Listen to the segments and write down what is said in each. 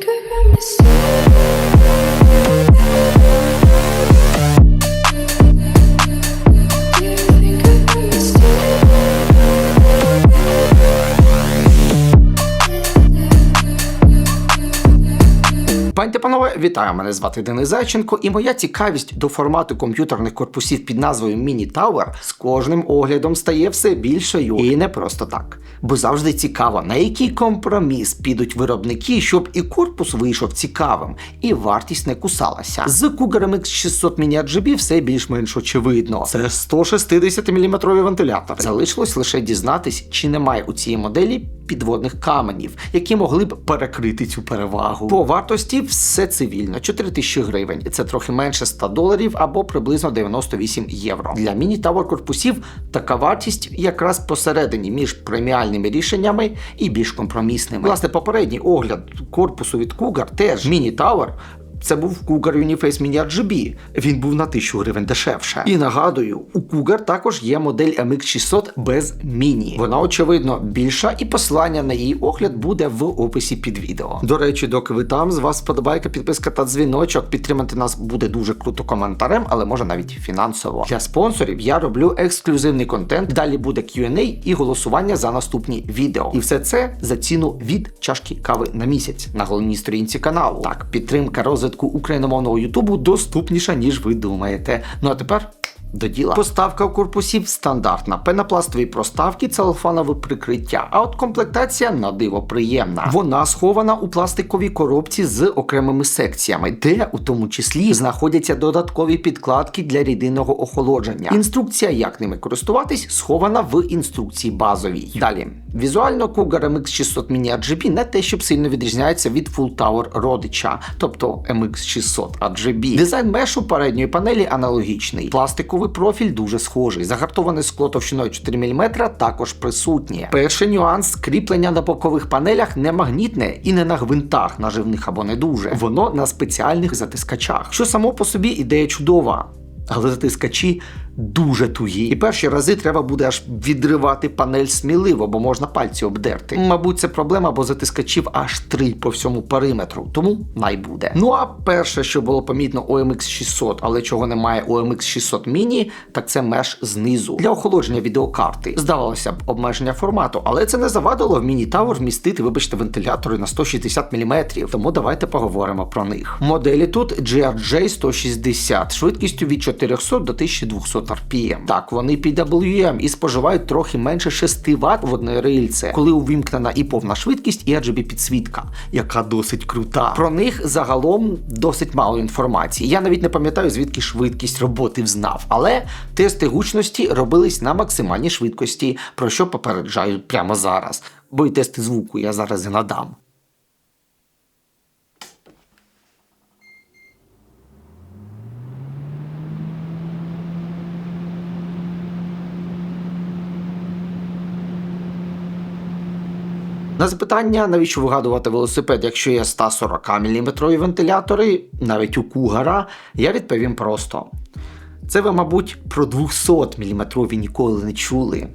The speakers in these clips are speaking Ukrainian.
think I promised you? Пані панове, вітаю! Мене звати Денис Зайченко, і моя цікавість до формату комп'ютерних корпусів під назвою Mini Tower з кожним оглядом стає все більшою. І не просто так. Бо завжди цікаво, на який компроміс підуть виробники, щоб і корпус вийшов цікавим, і вартість не кусалася. З Cougar MX 600 Mini RGB все більш-менш очевидно. Це 160 мм вентилятор. Залишилось лише дізнатись, чи немає у цієї моделі підводних каменів, які могли б перекрити цю перевагу. По вартості все цивільно 4 тисячі гривень. і Це трохи менше 100 доларів або приблизно 98 євро. Для міні-тавер корпусів така вартість якраз посередині між преміальними рішеннями і більш компромісними. Власне, попередній огляд корпусу від Cougar теж міні-тавер це був Cougar Uniface Mini RGB. Він був на 1000 гривень дешевше. І нагадую, у Cougar також є модель MX600 без міні. Вона, очевидно, більша, і посилання на її огляд буде в описі під відео. До речі, доки ви там, з вас вподобайка, підписка та дзвіночок. Підтримати нас буде дуже круто коментарем, але може навіть фінансово. Для спонсорів я роблю ексклюзивний контент. Далі буде Q&A і голосування за наступні відео. І все це за ціну від чашки кави на місяць на головній сторінці каналу. Так, підтримка розвитку україномовного Ютубу доступніша, ніж ви думаєте. Ну а тепер. До діла. Поставка корпусів стандартна. Пенопластові проставки, целофанове прикриття. А от комплектація на диво приємна. Вона схована у пластиковій коробці з окремими секціями, де у тому числі знаходяться додаткові підкладки для рідинного охолодження. Інструкція, як ними користуватись, схована в інструкції базовій. Далі. Візуально Cougar MX 600 Mini RGB не те, щоб сильно відрізняється від Full Tower родича, тобто MX 600 RGB. Дизайн мешу передньої панелі аналогічний. Пластиковий профіль дуже схожий. Загартоване скло товщиною 4 мм також присутнє. Перший нюанс кріплення на бокових панелях не магнітне і не на гвинтах наживних або не дуже. Воно на спеціальних затискачах, що само по собі ідея чудова. Але затискачі дуже тугі. І перші рази треба буде аж відривати панель сміливо, бо можна пальці обдерти. Мабуть, це проблема, бо затискачів аж три по всьому периметру, тому най буде. Ну а перше, що було помітно у MX 600, але чого немає у MX 600 Mini, так це меш знизу для охолодження відеокарти. Здавалося б, обмеження формату, але це не завадило в Mini Tower вмістити, вибачте, вентилятори на 160 мм. Тому давайте поговоримо про них. Моделі тут GRJ 160 швидкістю від 400 до 1200 RPM. Так, вони PWM і споживають трохи менше 6 Вт в одне рильце, коли увімкнена і повна швидкість, і RGB підсвітка, яка досить крута. Про них загалом досить мало інформації. Я навіть не пам'ятаю, звідки швидкість роботи взнав, але тести гучності робились на максимальній швидкості, про що попереджаю прямо зараз. Бо й тести звуку я зараз і надам. На запитання, навіщо вигадувати велосипед, якщо є 140 мм вентилятори, навіть у кугара, я відповім просто. Це ви, мабуть, про 200 мм ніколи не чули.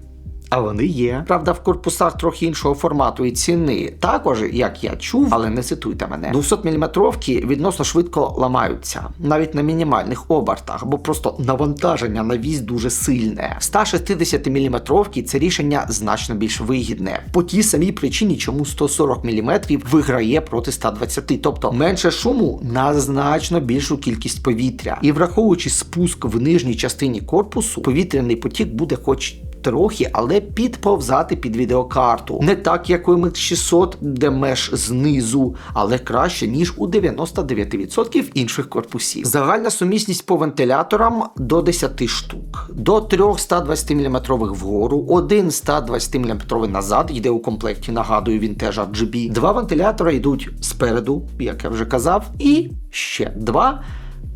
А вони є. Правда, в корпусах трохи іншого формату і ціни. Також, як я чув, але не цитуйте мене, 200 мм відносно швидко ламаються, навіть на мінімальних обертах, бо просто навантаження на вісь дуже сильне. 160 мм це рішення значно більш вигідне. По тій самій причині, чому 140 мм виграє проти 120, тобто менше шуму на значно більшу кількість повітря. І враховуючи спуск в нижній частині корпусу, повітряний потік буде хоч трохи, але підповзати під відеокарту. Не так, як у MX 600, де меш знизу, але краще, ніж у 99% інших корпусів. Загальна сумісність по вентиляторам до 10 штук, до 3 120 мм вгору, один 120 мм назад йде у комплекті. Нагадую, він теж RGB. Два вентилятори йдуть спереду, як я вже казав, і ще два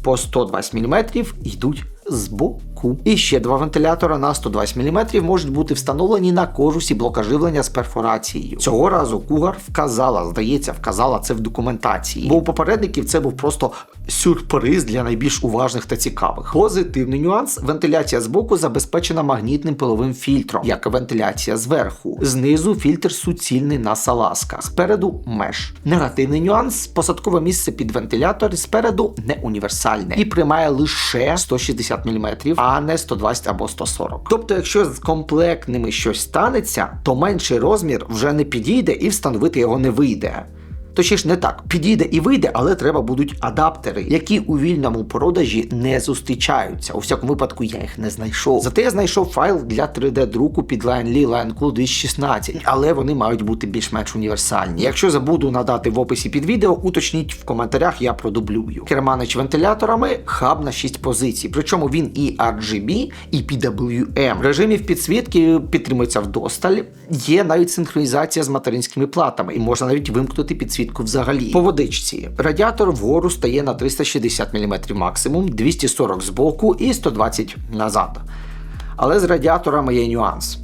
по 120 мм йдуть збоку. Будинку. І ще два вентилятора на 120 мм можуть бути встановлені на кожусі блока живлення з перфорацією. Цього разу Кугар вказала, здається, вказала це в документації. Бо у попередників це був просто сюрприз для найбільш уважних та цікавих. Позитивний нюанс: вентиляція збоку забезпечена магнітним пиловим фільтром, як і вентиляція зверху. Знизу фільтр суцільний на салазках, спереду меш. Негативний нюанс: посадкове місце під вентилятор спереду не універсальне і приймає лише 160 мм, а не 120 або 140. Тобто, якщо з комплектними щось станеться, то менший розмір вже не підійде і встановити його не вийде. Точніше, не так, підійде і вийде, але треба будуть адаптери, які у вільному продажі не зустрічаються. У всякому випадку я їх не знайшов. Зате я знайшов файл для 3D-друку під Line Lee Line Cool 216, але вони мають бути більш-менш універсальні. Якщо забуду надати в описі під відео, уточніть в коментарях, я продублюю. Керманич вентиляторами хаб на 6 позицій, причому він і RGB, і PWM. Режимів підсвітки підтримується вдосталь. Є навіть синхронізація з материнськими платами, і можна навіть вимкнути підсвітку взагалі. По водичці радіатор вгору стає на 360 мм максимум, 240 збоку і 120 назад. Але з радіаторами є нюанс.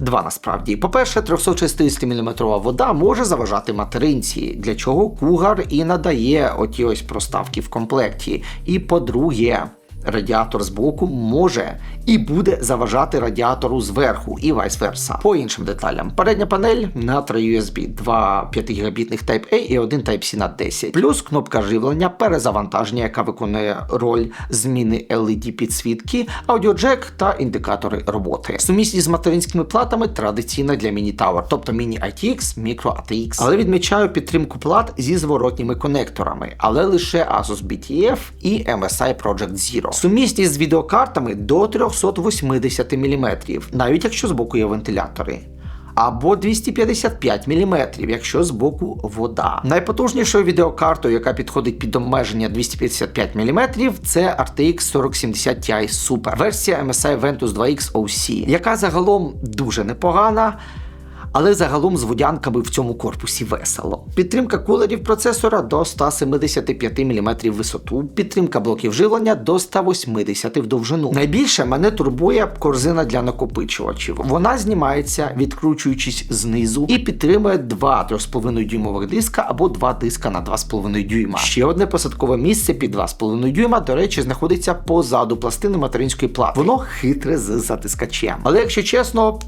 Два насправді. По-перше, 360 мм вода може заважати материнці, для чого кугар і надає оті ось проставки в комплекті. І по-друге, радіатор збоку може і буде заважати радіатору зверху, і vice versa. По іншим деталям. Передня панель на 3 USB, два 5 гігабітних Type-A і один Type-C на 10. Плюс кнопка живлення перезавантаження, яка виконує роль зміни LED підсвітки, аудіоджек та індикатори роботи. Сумісність з материнськими платами традиційна для Mini Tower, тобто Mini ITX, Micro ATX. Але відмічаю підтримку плат зі зворотніми конекторами, але лише Asus BTF і MSI Project Zero. Сумісність з відеокартами до 380 мм, навіть якщо збоку є вентилятори. Або 255 мм, якщо збоку вода. Найпотужнішою відеокартою, яка підходить під обмеження 255 мм, це RTX 4070 Ti Super, версія MSI Ventus 2X OC, яка загалом дуже непогана. Але загалом з водянками в цьому корпусі весело. Підтримка кулерів процесора до 175 мм висоту, підтримка блоків живлення до 180 в довжину. Найбільше мене турбує корзина для накопичувачів. Вона знімається, відкручуючись знизу, і підтримує два 3,5 дюймових диска або два диска на 2,5 дюйма. Ще одне посадкове місце під 2,5 дюйма, до речі, знаходиться позаду пластини материнської плати. Воно хитре з затискачем. Але якщо чесно.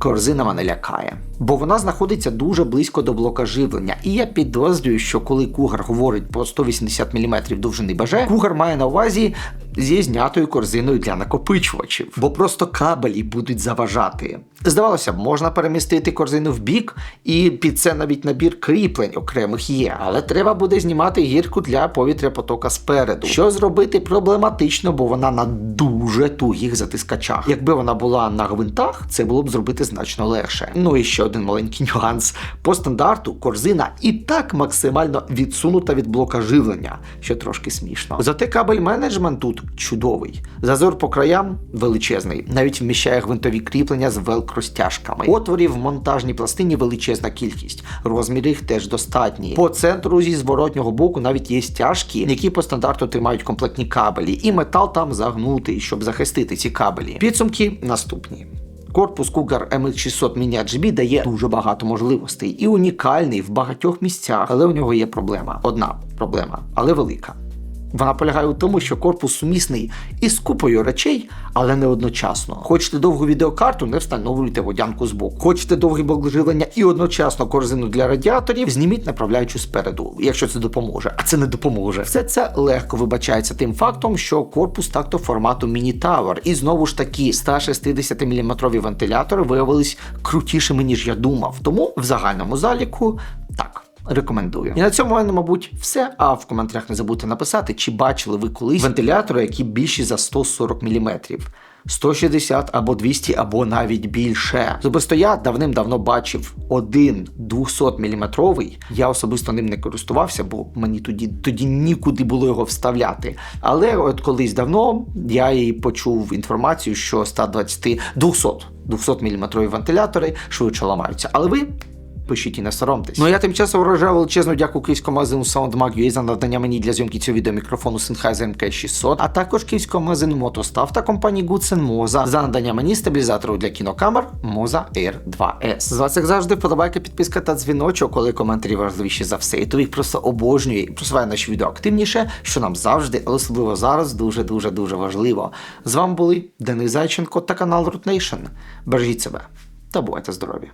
Корзина мене лякає, бо вона знаходиться дуже близько до блока живлення. І я підозрюю, що коли кугар говорить про 180 мм довжини БЖ, кугар має на увазі зі знятою корзиною для накопичувачів, бо просто кабелі будуть заважати. Здавалося б, можна перемістити корзину в бік, і під це навіть набір кріплень окремих є, але треба буде знімати гірку для повітря потока спереду. Що зробити проблематично, бо вона на дуже тугих затискачах. Якби вона була на гвинтах, це було б зробити значно легше. Ну і ще один маленький нюанс. По стандарту корзина і так максимально відсунута від блока живлення, що трошки смішно. Зате кабель менеджмент тут чудовий. Зазор по краям величезний, навіть вміщає гвинтові кріплення з велкростяжками. Отворів в монтажній пластині величезна кількість. Розмір їх теж достатній. По центру зі зворотнього боку навіть є стяжки, які по стандарту тримають комплектні кабелі, і метал там загнутий, щоб захистити ці кабелі. Підсумки наступні. Корпус Cougar MX600 Mini RGB дає дуже багато можливостей і унікальний в багатьох місцях, але у нього є проблема. Одна проблема, але велика. Вона полягає у тому, що корпус сумісний із купою речей, але не одночасно. Хочете довгу відеокарту, не встановлюйте водянку збоку. Хочете довгий блок живлення і одночасно корзину для радіаторів, зніміть направляючу спереду, якщо це допоможе. А це не допоможе. Все це легко вибачається тим фактом, що корпус такто формату Tower. І знову ж таки 160 мм вентилятори виявились крутішими, ніж я думав. Тому в загальному заліку так. Рекомендую. І на цьому, мене, мабуть, все. А в коментарях не забудьте написати, чи бачили ви колись вентилятори, які більші за 140 мм. 160 або 200, або навіть більше. Особисто я давним-давно бачив один 200 мм. Я особисто ним не користувався, бо мені тоді тоді нікуди було його вставляти. Але от колись давно я і почув інформацію, що 120 200 200 мм вентилятори швидше ламаються. Але ви Пишіть і не соромтесь. Ну я тим часом вражаю величезну дяку київському магазину SoundMag.ua за надання мені для зйомки цього відео мікрофону Sennheiser MK600, а також київському магазину Мотостав та компанії Goodsen Moza за надання мені стабілізатору для кінокамер Moza Air 2S. З вас як завжди вподобайка, підписка та дзвіночок, коли коментарі важливіші за все. І то їх просто обожнює і просуває наші відео активніше, що нам завжди, але особливо зараз дуже дуже дуже важливо. З вами були Денис Зайченко та канал Root Nation. Бережіть себе та бувайте здорові!